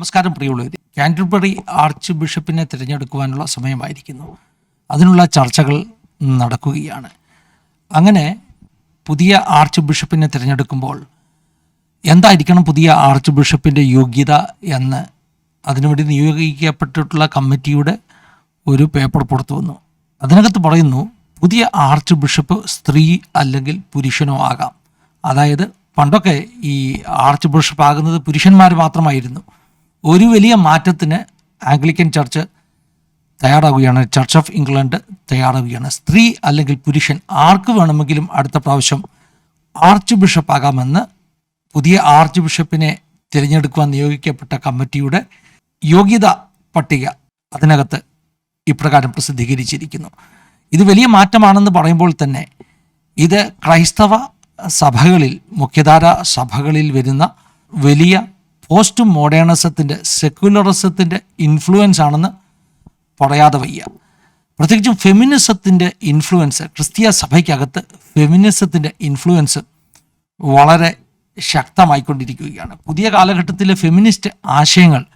നമസ്കാരം പ്രിയമുള്ളവർ Canterbury arch ബിഷപ്പിനെ തിരഞ്ഞെടുക്കുവാനുള്ള സമയമായിരിക്കുന്നു. അതിനുള്ള ചർച്ചകൾ നടക്കുകയാണ്. അങ്ങനെ പുതിയ ആർച്ച് ബിഷപ്പിനെ തിരഞ്ഞെടുക്കുമ്പോൾ എന്തായിരിക്കണം പുതിയ ആർച്ച് ബിഷപ്പിന്റെ യോഗ്യത എന്ന് അതിനുവേണ്ടി നിയോഗിക്കപ്പെട്ടിട്ടുള്ള കമ്മിറ്റിയുടെ ഒരു പേപ്പർ പുറത്തു വന്നു. അതിനകത്ത് പറയുന്നു പുതിയ ആർച്ച് ബിഷപ്പ് സ്ത്രീ അല്ലെങ്കിൽ പുരുഷനോ ആകാം. അതായത് പണ്ടൊക്കെ ഈ ആർച്ച് ബിഷപ്പ് ആകുന്നത് പുരുഷന്മാർ മാത്രമായിരുന്നു. ഒരു വലിയ മാറ്റത്തിന് ആംഗ്ലിക്കൻ ചർച്ച് തയ്യാറാവുകയാണ്. ചർച്ച് ഓഫ് ഇംഗ്ലണ്ട് തയ്യാറാവുകയാണ്. സ്ത്രീ അല്ലെങ്കിൽ പുരുഷൻ ആർക്ക് വേണമെങ്കിലും അടുത്ത പ്രാവശ്യം ആർച്ച് ബിഷപ്പ് ആകാമെന്ന് പുതിയ ആർച്ച് ബിഷപ്പിനെ തിരഞ്ഞെടുക്കുവാൻ നിയോഗിക്കപ്പെട്ട കമ്മിറ്റിയുടെ യോഗ്യത പട്ടിക അതിനകത്ത് ഇപ്രകാരം പ്രസിദ്ധീകരിച്ചിരിക്കുന്നു. ഇത് വലിയ മാറ്റമാണെന്ന് പറയുമ്പോൾ തന്നെ ഇത് ക്രൈസ്തവ സഭകളിൽ മുഖ്യധാര സഭകളിൽ വരുന്ന വലിയ പോസ്റ്റ് മോഡേണിസത്തിന്റെ സെക്യുലറിസത്തിന്റെ ഇൻഫ്ലുവൻസ് ആണെന്ന് പറയാതെ വയ്യ. പ്രത്യേകിച്ചും ഫെമിനിസത്തിന്റെ ഇൻഫ്ലുവൻസ് ക്രിസ്തീയ സഭയ്ക്കകത്ത് ഫെമിനിസത്തിന്റെ ഇൻഫ്ലുവൻസ് വളരെ ശക്തമായിക്കൊണ്ടിരിക്കുകയാണ്. പുതിയ കാലഘട്ടത്തിലെ ഫെമിനിസ്റ്റ് ആശയങ്ങൾ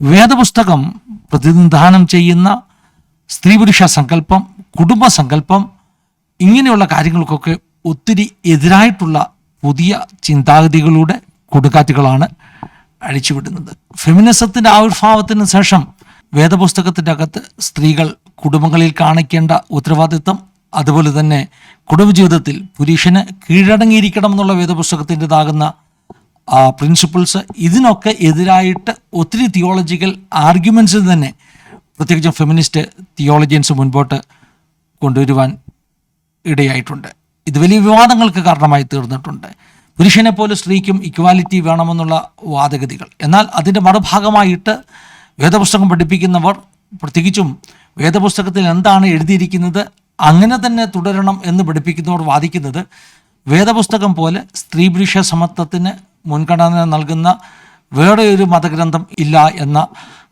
വേദപുസ്തകം പ്രതിനിധാനം ചെയ്യുന്ന സ്ത്രീ പുരുഷ സങ്കല്പം കുടുംബ സങ്കല്പം ഇങ്ങനെയുള്ള കാര്യങ്ങൾക്കൊക്കെ ഒത്തിരി എതിരായിട്ടുള്ള പുതിയ ചിന്താഗതികളുടെ കൊടുക്കാറ്റുകളാണ് അഴിച്ചുവിടുന്നത്. ഫെമിനിസത്തിന്റെ ആവിർഭാവത്തിന് ശേഷം വേദപുസ്തകത്തിന്റെ അകത്ത് സ്ത്രീകൾ കുടുംബങ്ങളിൽ കാണിക്കേണ്ട ഉത്തരവാദിത്വം അതുപോലെ തന്നെ കുടുംബജീവിതത്തിൽ പുരുഷന് കീഴടങ്ങിയിരിക്കണം എന്നുള്ള വേദപുസ്തകത്തിന്റെതാകുന്ന പ്രിൻസിപ്പിൾസ് ഇതിനൊക്കെ എതിരായിട്ട് ഒത്തിരി തിയോളജിക്കൽ ആർഗ്യുമെന്റ്സ് തന്നെ പ്രത്യേകിച്ചും ഫെമിനിസ്റ്റ് തിയോളജിയൻസ് മുൻപോട്ട് കൊണ്ടുവരുവാൻ ഇടയായിട്ടുണ്ട്. ഇത് വലിയ വിവാദങ്ങൾക്ക് കാരണമായി തീർന്നിട്ടുണ്ട്. പുരുഷനെ പോലെ സ്ത്രീക്കും ഇക്വാലിറ്റി വേണമെന്നുള്ള വാദഗതികൾ. എന്നാൽ അതിന്റെ മറുഭാഗമായിട്ട് വേദപുസ്തകം പഠിപ്പിക്കുന്നവർ പ്രത്യേകിച്ചും വേദപുസ്തകത്തിൽ എന്താണ് എഴുതിയിരിക്കുന്നത് അങ്ങനെ തന്നെ തുടരണം എന്ന് പഠിപ്പിക്കുന്നവർ വാദിക്കുന്നത് വേദപുസ്തകം പോലെ സ്ത്രീ പുരുഷ സമത്വത്തിന് മുൻഗണന നൽകുന്ന വേറെ ഒരു മതഗ്രന്ഥം ഇല്ല എന്ന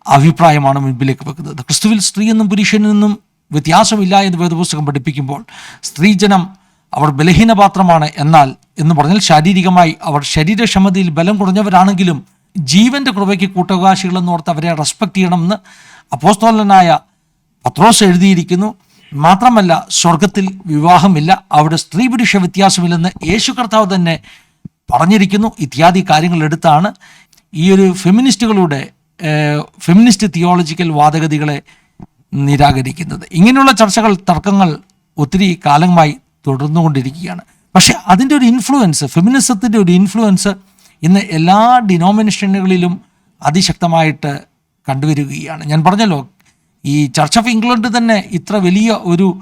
അഭിപ്രായമാണ് മുൻപിലേക്ക് വെക്കുന്നത്. ക്രിസ്തുവിൽ സ്ത്രീ എന്നും പുരുഷനെന്നും വ്യത്യാസമില്ല എന്ന് വേദപുസ്തകം പഠിപ്പിക്കുമ്പോൾ സ്ത്രീജനം അവർ ബലഹീനപാത്രമാണ്. എന്നാൽ എന്ന് പറഞ്ഞാൽ ശാരീരികമായി അവർ ശരീരക്ഷമതയിൽ ബലം കുറഞ്ഞവരാണെങ്കിലും ജീവന്റെ കൃപയ്ക്ക് കൂട്ടവകാശികളെന്ന് ഓർത്ത് അവരെ റെസ്പെക്ട് ചെയ്യണമെന്ന് അപ്പോസ്തോലനായ പത്രോസ് എഴുതിയിരിക്കുന്നു. മാത്രമല്ല സ്വർഗത്തിൽ വിവാഹമില്ല. അവിടെ സ്ത്രീ പുരുഷ വ്യത്യാസമില്ലെന്ന് യേശു കർത്താവ് തന്നെ പറഞ്ഞിരിക്കുന്നു. ഇത്യാദി കാര്യങ്ങൾ എടുത്താണ്. ഈ ഒരു ഫെമിനിസ്റ്റുകളുടെ ഫെമിനിസ്റ്റ് തിയോളജിക്കൽ വാദഗതികളെ നിരാകരിക്കുന്നത്. ഇങ്ങനെയുള്ള ചർച്ചകൾ തർക്കങ്ങൾ ഒത്തിരി കാലമായി തുടർന്നുകൊണ്ടിരിക്കുകയാണ്. പക്ഷെ അതിന്റെ ഒരു ഇൻഫ്ലുവൻസ് ഫെമിനിസത്തിന്റെ ഒരു ഇൻഫ്ലുവൻസ് ഇന്ന് എല്ലാ ഡിനോമിനേഷനുകളിലും അതിശക്തമായിട്ട് കണ്ടുവരികയാണ്. ഞാൻ പറഞ്ഞല്ലോ ഈ ചർച്ച് ഓഫ് ഇംഗ്ലണ്ട് തന്നെ ഇത്ര വലിയ ഒരു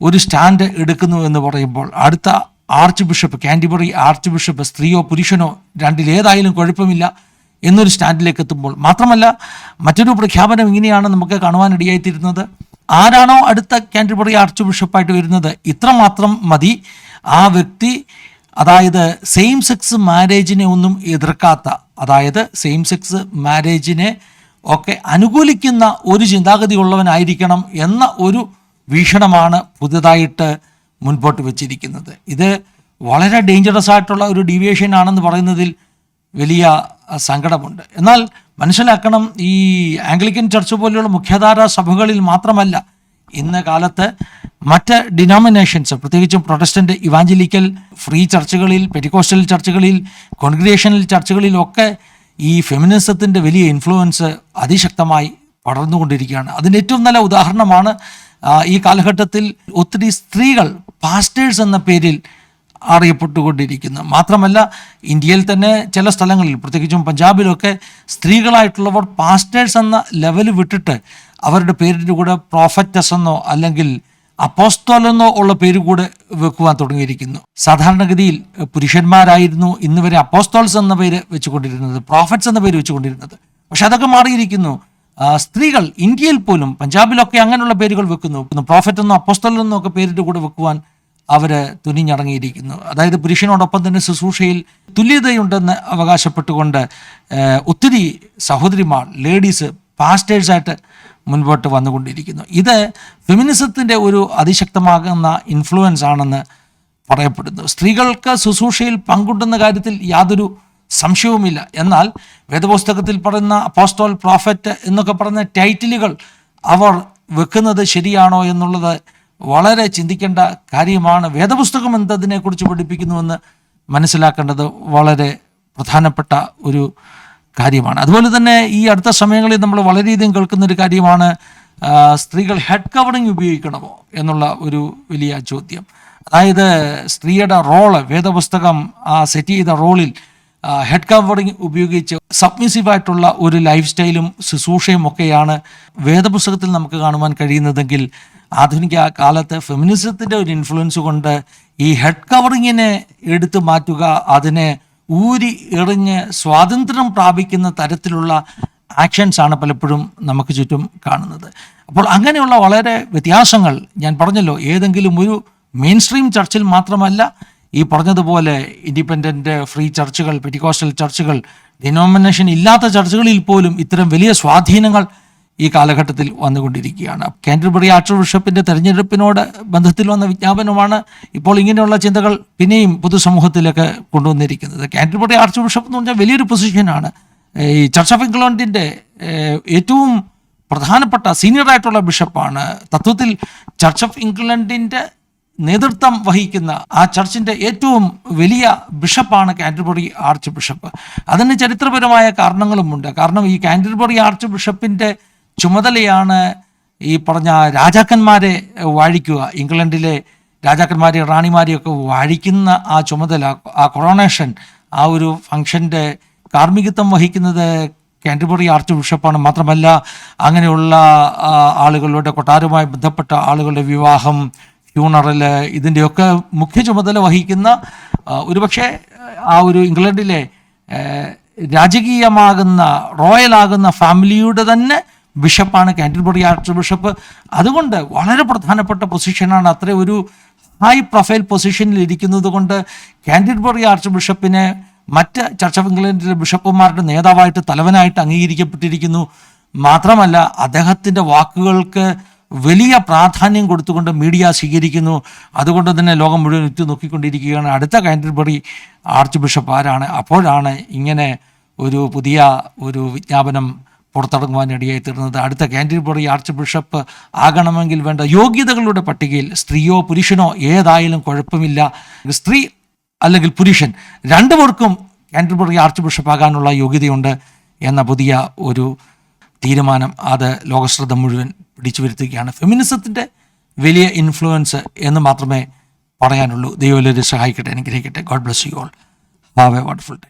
ഒരു സ്റ്റാൻഡ് എടുക്കുന്നു എന്ന് പറയുമ്പോൾ അടുത്ത archbishop Canterbury archbishop സ്ത്രീയോ പുരുഷനോ രണ്ടിലേതായാലും കുഴപ്പമില്ല എന്നൊരു സ്റ്റാൻഡിലേക്ക് എത്തുമ്പോൾ മാത്രമല്ല മറ്റൊരു പ്രഖ്യാപനം ഇങ്ങനെയാണ് നമുക്ക് കാണുവാനിടയായിത്തീരുന്നത് ആരാണോ അടുത്ത കാൻഡിബറി ആർച്ച് ബിഷപ്പായിട്ട് വരുന്നത്? ഇത്രമാത്രം മതി. ആ വ്യക്തി അതായത് സെയിം സെക്സ് മാരേജിനെ ഒന്നും എതിർക്കാത്ത അതായത് സെയിം സെക്സ് മാരേജിനെ ഒക്കെ അനുകൂലിക്കുന്ന ഒരു ചിന്താഗതി ഉള്ളവനായിരിക്കണം എന്ന ഒരു വീക്ഷണമാണ് പുതുതായിട്ട് മുൻപോട്ട് വെച്ചിരിക്കുന്നത്. ഇത് വളരെ ഡേഞ്ചറസ് ആയിട്ടുള്ള ഒരു ഡീവിയേഷൻ ആണെന്ന് പറയുന്നതിൽ വലിയ സങ്കടമുണ്ട്. എന്നാൽ മനസ്സിലാക്കണം ഈ ആംഗ്ലിക്കൻ ചർച്ച് പോലെയുള്ള മുഖ്യധാരാ സഭകളിൽ മാത്രമല്ല ഇന്ന് കാലത്ത് മറ്റ് ഡിനോമിനേഷൻസ് പ്രത്യേകിച്ചും പ്രൊട്ടസ്റ്റന്റ് ഇവാഞ്ചലിക്കൽ ഫ്രീ ചർച്ചുകളിൽ പെറ്റിക്കോസ്റ്റൽ ചർച്ചുകളിൽ കോൺഗ്രിഗേഷണൽ ചർച്ചുകളിലൊക്കെ ഈ ഫെമിനിസത്തിന്റെ വലിയ ഇൻഫ്ലുവൻസ് അതിശക്തമായി പടർന്നുകൊണ്ടിരിക്കുകയാണ്. അതിന്റെ ഏറ്റവും നല്ല ഉദാഹരണമാണ് ഈ കാലഘട്ടത്തിൽ ഒത്തിരി സ്ത്രീകൾ പാസ്റ്റേഴ്സ് എന്ന പേരിൽ അറിയപ്പെട്ടുകൊണ്ടിരിക്കുന്നു. മാത്രമല്ല ഇന്ത്യയിൽ തന്നെ ചില സ്ഥലങ്ങളിൽ പ്രത്യേകിച്ചും പഞ്ചാബിലൊക്കെ സ്ത്രീകളായിട്ടുള്ളവർ പാസ്റ്റേഴ്സ് എന്ന ലെവൽ വിട്ടിട്ട് അവരുടെ പേരിന്റെ കൂടെ പ്രോഫറ്റസ് എന്നോ അല്ലെങ്കിൽ അപ്പോസ്തോലെന്നോ ഉള്ള പേര് കൂടെ വെക്കുവാൻ തുടങ്ങിയിരിക്കുന്നു. സാധാരണഗതിയിൽ പുരുഷന്മാരായിരുന്നു ഇന്ന് വരെ അപ്പോസ്തോൾസ് എന്ന പേര് വെച്ചുകൊണ്ടിരുന്നത് പ്രോഫറ്റ്സ് എന്ന പേര് വെച്ചുകൊണ്ടിരുന്നത്. പക്ഷെ അതൊക്കെ മാറിയിരിക്കുന്നു. സ്ത്രീകൾ ഇന്ത്യയിൽ പോലും പഞ്ചാബിലൊക്കെ അങ്ങനെയുള്ള പേരുകൾ വെക്കുന്നു. പ്രോഫറ്റ് എന്നോ അപ്പോസ്തോൽ എന്നോ ഒക്കെ പേരിന്റെ കൂടെ വെക്കുവാൻ അവർ തുനിഞ്ഞടങ്ങിയിരിക്കുന്നു. അതായത് പുരുഷനോടൊപ്പം തന്നെ ശുശ്രൂഷയിൽ തുല്യതയുണ്ടെന്ന് അവകാശപ്പെട്ടുകൊണ്ട് ഒത്തിരി സഹോദരിമാർ ലേഡീസ് പാസ്റ്റേഴ്സായിട്ട് മുൻപോട്ട് വന്നുകൊണ്ടിരിക്കുന്നു. ഇത് ഫെമിനിസത്തിന്റെ ഒരു അതിശക്തമാകുന്ന ഇൻഫ്ലുവൻസ് ആണെന്ന് പറയപ്പെടുന്നു. സ്ത്രീകൾക്ക് ശുശ്രൂഷയിൽ പങ്കുണ്ടെന്ന കാര്യത്തിൽ യാതൊരു സംശയവുമില്ല. എന്നാൽ വേദപുസ്തകത്തിൽ പറയുന്ന അപ്പോസ്റ്റോൾ പ്രോഫറ്റ് എന്നൊക്കെ പറയുന്ന ടൈറ്റിലുകൾ അവർ വെക്കുന്നത് ശരിയാണോ എന്നുള്ളത് വളരെ ചിന്തിക്കേണ്ട കാര്യമാണ്. വേദപുസ്തകം എന്തതിനെക്കുറിച്ച് പഠിപ്പിക്കുന്നുവെന്ന് മനസ്സിലാക്കേണ്ടത് വളരെ പ്രധാനപ്പെട്ട ഒരു കാര്യമാണ്. അതുപോലെ തന്നെ ഈ അടുത്ത സമയങ്ങളിൽ നമ്മൾ വളരെയധികം കേൾക്കുന്ന ഒരു കാര്യമാണ് സ്ത്രീകൾ ഹെഡ് കവറിങ് ഉപയോഗിക്കണമോ എന്നുള്ള ഒരു വലിയ ചോദ്യം. അതായത് സ്ത്രീയുടെ റോൾ വേദപുസ്തകം ആ സെറ്റ് ചെയ്ത റോളിൽ ഹെഡ് കവറിങ് ഉപയോഗിച്ച് സബ്മിസീവായിട്ടുള്ള ഒരു ലൈഫ് സ്റ്റൈലും ശുശ്രൂഷയും ഒക്കെയാണ് വേദപുസ്തകത്തിൽ നമുക്ക് കാണുവാൻ കഴിയുന്നതെങ്കിൽ ആധുനിക കാലത്ത് ഫെമിനിസത്തിന്റെ ഒരു ഇൻഫ്ലുവൻസ് കൊണ്ട് ഈ ഹെഡ് കവറിങ്ങിനെ എടുത്തു മാറ്റുക അതിനെ ഊരി എറിഞ്ഞ് സ്വാതന്ത്ര്യം പ്രാപിക്കുന്ന തരത്തിലുള്ള ആക്ഷൻസ് ആണ് പലപ്പോഴും നമുക്ക് ചുറ്റും കാണുന്നത്. അപ്പോൾ അങ്ങനെയുള്ള വളരെ വ്യത്യാസങ്ങൾ ഞാൻ പറഞ്ഞല്ലോ ഏതെങ്കിലും ഒരു മെയിൻ സ്ട്രീം ചർച്ചിൽ മാത്രമല്ല ഈ പറഞ്ഞതുപോലെ ഇൻഡിപെൻഡന്റ് ഫ്രീ ചർച്ചുകൾ പെറ്റിക്കോസ്റ്റൽ ചർച്ചുകൾ ഡിനോമിനേഷൻ ഇല്ലാത്ത ചർച്ചുകളിൽ പോലും ഇത്തരം വലിയ സ്വാധീനങ്ങൾ ഈ കാലഘട്ടത്തിൽ വന്നുകൊണ്ടിരിക്കുകയാണ്. കാന്റർബറി ആർച്ച് തെരഞ്ഞെടുപ്പിനോട് ബന്ധത്തിൽ വന്ന വിജ്ഞാപനമാണ് ഇപ്പോൾ ഇങ്ങനെയുള്ള ചിന്തകൾ പിന്നെയും പൊതുസമൂഹത്തിലേക്ക് കൊണ്ടുവന്നിരിക്കുന്നത്. കാന്റർബറി ആർച്ച് ബിഷപ്പ് എന്ന് പറഞ്ഞാൽ വലിയൊരു പൊസിഷനാണ് ഈ ചർച്ച് ഓഫ് ഇംഗ്ലണ്ടിന്റെ ഏറ്റവും പ്രധാനപ്പെട്ട സീനിയറായിട്ടുള്ള ബിഷപ്പാണ്. തത്വത്തിൽ ചർച്ച് ഓഫ് ഇംഗ്ലണ്ടിന്റെ നേതൃത്വം വഹിക്കുന്ന ആ ചർച്ചിന്റെ ഏറ്റവും വലിയ ബിഷപ്പാണ് കാന്റർബറി ആർച്ച് ബിഷപ്പ്. അതിന് ചരിത്രപരമായ കാരണങ്ങളുമുണ്ട്. കാരണം ഈ കാന്റർബറി ആർച്ച് ബിഷപ്പിന്റെ ചുമതലയാണ് ഈ പറഞ്ഞ രാജാക്കന്മാരെ വാഴിക്കുക ഇംഗ്ലണ്ടിലെ രാജാക്കന്മാരെ റാണിമാരെയൊക്കെ വാഴിക്കുന്ന ആ ചുമതല ആ കൊറോണേഷൻ ആ ഒരു ഫംഗ്ഷന്റെ കാർമ്മികത്വം വഹിക്കുന്നത് കാന്റർബറി ആർച്ച് ബിഷപ്പാണ്. മാത്രമല്ല അങ്ങനെയുള്ള ആളുകളുടെ കൊട്ടാരവുമായി ബന്ധപ്പെട്ട ആളുകളുടെ വിവാഹം ഫ്യൂണറൽ ഇതിന്റെയൊക്കെ മുഖ്യ ചുമതല വഹിക്കുന്ന ഒരുപക്ഷെ ആ ഒരു ഇംഗ്ലണ്ടിലെ രാജകീയമാകുന്ന റോയലാകുന്ന ഫാമിലിയുടെ തന്നെ ബിഷപ്പാണ് കാന്റർബറി ആർച്ച് ബിഷപ്പ്. അതുകൊണ്ട് വളരെ പ്രധാനപ്പെട്ട പൊസിഷനാണ് അത്ര ഒരു ഹൈ പ്രൊഫൈൽ പൊസിഷനിൽ ഇരിക്കുന്നത് കൊണ്ട് കാന്റർബറി ആർച്ച് ബിഷപ്പിനെ മറ്റ് ചർച്ച് ഓഫ് ഇംഗ്ലണ്ടിലെ ബിഷപ്പുമാരുടെ നേതാവായിട്ട് തലവനായിട്ട് അംഗീകരിക്കപ്പെട്ടിരിക്കുന്നു. മാത്രമല്ല അദ്ദേഹത്തിന്റെ വാക്കുകൾക്ക് വലിയ പ്രാധാന്യം കൊടുത്തുകൊണ്ട് മീഡിയ സ്വീകരിക്കുന്നു. അതുകൊണ്ട് തന്നെ ലോകം മുഴുവൻ ഉറ്റു നോക്കിക്കൊണ്ടിരിക്കുകയാണ്. അടുത്ത കാന്റർബറി ആർച്ച് ബിഷപ്പ് ആരാണ്? അപ്പോഴാണ് ഇങ്ങനെ ഒരു പുതിയ ഒരു വിജ്ഞാപനം പുറത്തിറങ്ങുവാൻ ഇടയായി തീർന്നത്. അടുത്ത കാൻഡിബറി ആർച്ച് ബിഷപ്പ് ആകണമെങ്കിൽ വേണ്ട യോഗ്യതകളുടെ പട്ടികയിൽ സ്ത്രീയോ പുരുഷനോ ഏതായാലും കുഴപ്പമില്ല. സ്ത്രീ അല്ലെങ്കിൽ പുരുഷൻ രണ്ടു പേർക്കും കാൻഡിബറി ആർച്ച് ബിഷപ്പ് ആകാനുള്ള യോഗ്യതയുണ്ട് എന്ന പുതിയ ഒരു തീരുമാനം അത് ലോകശ്രദ്ധ മുഴുവൻ പിടിച്ചു വരുത്തുകയാണ് ഫെമിനിസത്തിന്റെ വലിയ ഇൻഫ്ലുവൻസ് എന്ന് മാത്രമേ പറയാനുള്ളൂ. ദൈവം സഹായിക്കട്ടെ അനുഗ്രഹിക്കട്ടെ. God bless you all. Have a wonderful day.